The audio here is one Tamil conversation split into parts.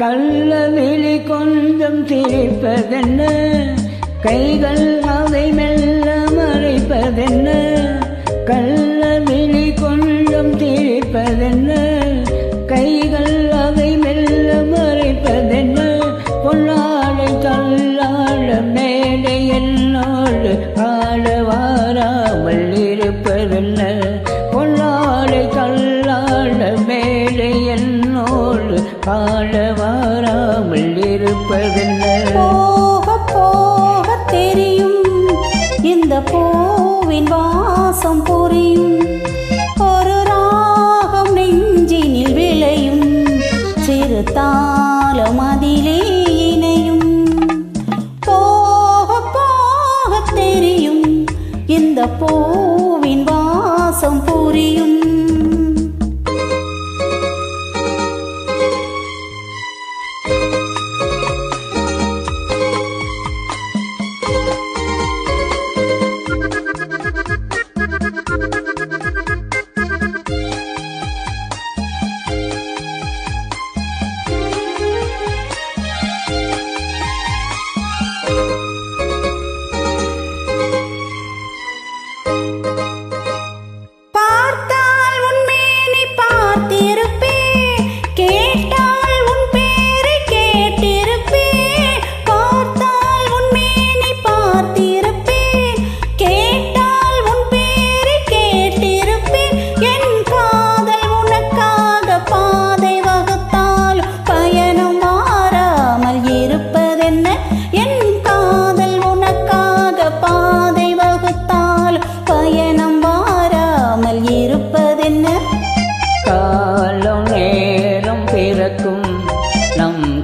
கள்ள விழி கொஞ்சம் தீர்ப்பதென்ன? கைகள் அதை மெல்ல மறைப்பதென்ன? கள்ள விழி கொஞ்சம் தீர்ப்பதென்ன? கைகள் அதை மெல்ல மறைப்பதென்ன? பொன்னாடை தள்ளாட மேடை என்னோடு ஆட வாராமல் இருப்பதென்ன? பொன்னாடை தள்ளாட மேடை என்ன? வாழ வாராமல் இருப்பதென்ன போக போக தெரியும். இந்த பூவின் வாசம் புரியும். ஒரு ராகம் நெஞ்சினில் விளையும். சிறு தாளம் அதிலே இணையும். போக போக தெரியும். இந்த பூவின் வாசம் புரியும்.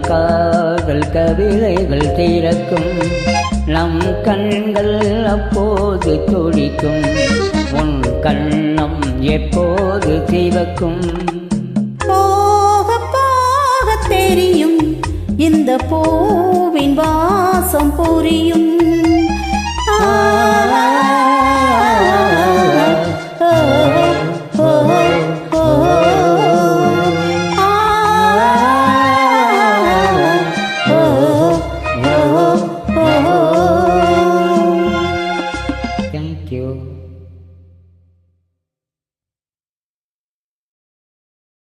காதல் கவிதைகள் திறக்கும். நம் கண்கள் அப்போது துடிக்கும். உன் கண்ணம் எப்போது சிவக்கும் போக போக தெரியும். இந்த பூவின் வாசம் புரியும்.